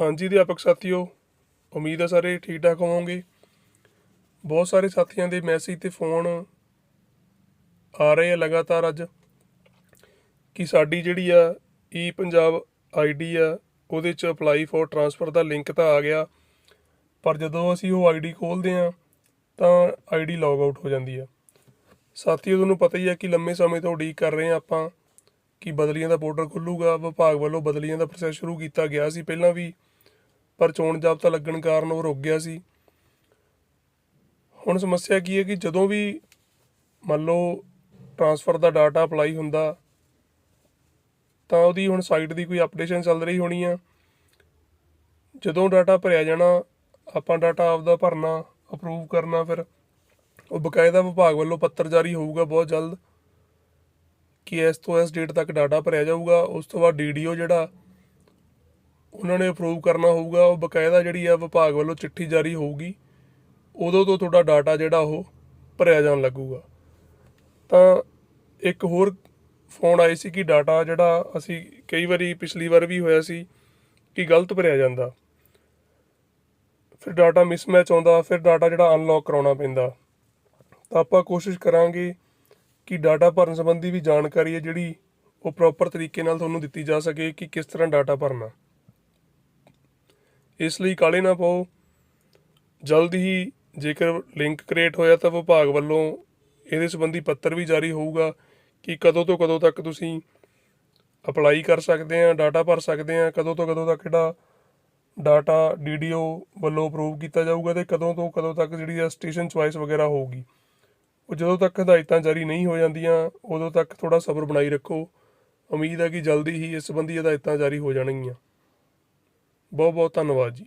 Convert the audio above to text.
ਹਾਂਜੀ, ਅਧਿਆਪਕ ਸਾਥੀਓ, ਉਮੀਦ ਹੈ ਸਾਰੇ ਠੀਕ ਠਾਕ ਹੋਵੋਗੇ। ਬਹੁਤ ਸਾਰੇ ਸਾਥੀਆਂ ਦੇ ਮੈਸੇਜ ਤੇ ਫੋਨ ਆ ਰਹੇ ਆ ਲਗਾਤਾਰ ਅੱਜ ਕਿ ਸਾਡੀ ਜਿਹੜੀ ਆ ਈ ਪੰਜਾਬ ਆਈਡੀ ਆ, ਉਹਦੇ ਚ ਅਪਲਾਈ ਫॉर ਟ੍ਰਾਂਸਫਰ ਦਾ ਲਿੰਕ ਤਾਂ ਆ ਗਿਆ। ਪਰ ਜਦੋਂ ਅਸੀਂ ਉਹ ਆਈਡੀ ਖੋਲਦੇ ਆ ਤਾਂ ਆਈਡੀ ਲੌਗ ਆਊਟ ਹੋ ਜਾਂਦੀ ਆ। ਸਾਥੀਓ, ਤੁਹਾਨੂੰ ਪਤਾ ਹੀ ਆ ਕਿ ਲੰਮੇ ਸਮੇਂ ਤੋਂ ਉਡੀਕ ਕਰ ਰਹੇ ਆ ਆਪਾਂ ਕਿ ਬਦਲੀਆਂ ਦਾ ਪੋਰਟਲ ਖੁੱਲੂਗਾ। ਵਿਭਾਗ ਵੱਲੋਂ ਬਦਲੀਆਂ ਦਾ ਪ੍ਰੋਸੈਸ ਸ਼ੁਰੂ ਕੀਤਾ ਗਿਆ ਸੀ। ਪਹਿਲਾਂ ਵੀ ਪਰ ਚੋਣ ਜਾਬਤਾ ਲੱਗਣ ਕਾਰਨ ਉਹ ਰੁਕ ਗਿਆ ਸੀ। ਹੁਣ ਸਮੱਸਿਆ ਕੀ ਹੈ ਕਿ ਜਦੋਂ ਵੀ ਮੰਨ ਲਓ ਟ੍ਰਾਂਸਫਰ ਦਾ ਡਾਟਾ ਅਪਲਾਈ ਹੁੰਦਾ, ਤਾਂ ਉਹਦੀ ਹੁਣ ਸਾਈਟ ਦੀ ਕੋਈ ਅਪਡੇਸ਼ਨ ਚੱਲ ਰਹੀ ਹੋਣੀ ਆ। ਜਦੋਂ ਡਾਟਾ ਭਰਿਆ ਜਾਣਾ, ਆਪਾਂ ਡਾਟਾ ਆਪਦਾ ਭਰਨਾ ਅਪਰੂਵ ਕਰਨਾ ਫਿਰ ਉਹ ਬਕਾਇਦਾ ਵਿਭਾਗ ਵੱਲੋਂ ਪੱਤਰ ਜਾਰੀ ਹੋਊਗਾ ਬਹੁਤ ਜਲਦ ਕਿ ਇਸ ਤੋਂ ਇਸ ਡੇਟ ਤੱਕ ਡਾਟਾ ਭਰਿਆ ਜਾਊਗਾ। ਉਸ ਤੋਂ ਬਾਅਦ ਡੀਡੀਓ ਜਿਹੜਾ ਉਹਨਾਂ ਨੇ ਅਪਰੂਵ ਕਰਨਾ ਹੋਊਗਾ, ਉਹ ਬਕਾਇਦਾ ਜਿਹੜੀ ਆ ਵਿਭਾਗ ਵੱਲੋਂ ਚਿੱਠੀ ਜਾਰੀ ਹੋਊਗੀ, ਉਦੋਂ ਤੋਂ ਤੁਹਾਡਾ ਡਾਟਾ ਜਿਹੜਾ ਉਹ ਭਰਿਆ ਜਾਣ ਲੱਗੂਗਾ। ਤਾਂ ਇੱਕ ਹੋਰ ਫੋਨ ਆਈ ਸੀ ਕਿ ਡਾਟਾ ਜਿਹੜਾ ਅਸੀਂ ਕਈ ਵਾਰੀ ਪਿਛਲੀ ਵਾਰ ਵੀ ਹੋਇਆ ਸੀ ਕਿ ਗਲਤ ਭਰਿਆ ਜਾਂਦਾ। ਫਿਰ ਡਾਟਾ ਮਿਸਮੈਚ ਆਉਂਦਾ, ਫਿਰ ਡਾਟਾ ਜਿਹੜਾ ਅਨਲੌਕ ਕਰਾਉਣਾ ਪੈਂਦਾ। ਤਾਂ ਆਪਾਂ ਕੋਸ਼ਿਸ਼ ਕਰਾਂਗੇ ਕਿ ਡਾਟਾ ਭਰਨ ਸੰਬੰਧੀ ਵੀ ਜਾਣਕਾਰੀ ਹੈ ਜਿਹੜੀ ਉਹ ਪ੍ਰੋਪਰ ਤਰੀਕੇ ਨਾਲ ਤੁਹਾਨੂੰ ਦਿੱਤੀ ਜਾ ਸਕੇ ਕਿ ਕਿਸ ਤਰ੍ਹਾਂ ਡਾਟਾ ਭਰਨਾ। ਇਸ ਲਈ ਕਾਲੇ ਨਾ ਪਾਓ। ਜਲਦ ਹੀ ਜੇਕਰ ਲਿੰਕ ਕ੍ਰੀਏਟ ਹੋਇਆ ਤਾਂ ਵਿਭਾਗ ਵੱਲੋਂ ਇਹਦੇ ਸੰਬੰਧੀ ਪੱਤਰ ਵੀ ਜਾਰੀ ਹੋਊਗਾ ਕਿ ਕਦੋਂ ਤੋਂ ਕਦੋਂ ਤੱਕ ਤੁਸੀਂ ਅਪਲਾਈ ਕਰ ਸਕਦੇ ਆ ਡਾਟਾ ਭਰ ਸਕਦੇ ਆ, ਕਦੋਂ ਤੋਂ ਕਦੋਂ ਤੱਕ ਜਿਹੜਾ ਡਾਟਾ ਡੀਡੀਓ ਵੱਲੋਂ ਅਪਰੂਵ ਕੀਤਾ ਜਾਊਗਾ ਤੇ ਕਦੋਂ ਤੋਂ ਕਦੋਂ ਤੱਕ ਜਿਹੜੀ ਆ ਸਟੇਸ਼ਨ ਚੁਆਇਸ ਵਗੈਰਾ ਹੋਊਗੀ। ਉਹ ਜਦੋਂ ਤੱਕ ਹਦਾਇਤਾਂ ਜਾਰੀ ਨਹੀਂ ਹੋ ਜਾਂਦੀਆਂ, ਉਦੋਂ ਤੱਕ ਥੋੜਾ ਸਬਰ ਬਣਾਈ ਰੱਖੋ। ਉਮੀਦ ਹੈ ਕਿ ਜਲਦੀ ਹੀ ਇਸ ਸੰਬੰਧੀ ਹਦਾਇਤਾਂ ਜਾਰੀ ਹੋ ਜਾਣਗੀਆਂ। ਬਹੁਤ ਬਹੁਤ ਧੰਨਵਾਦ ਜੀ।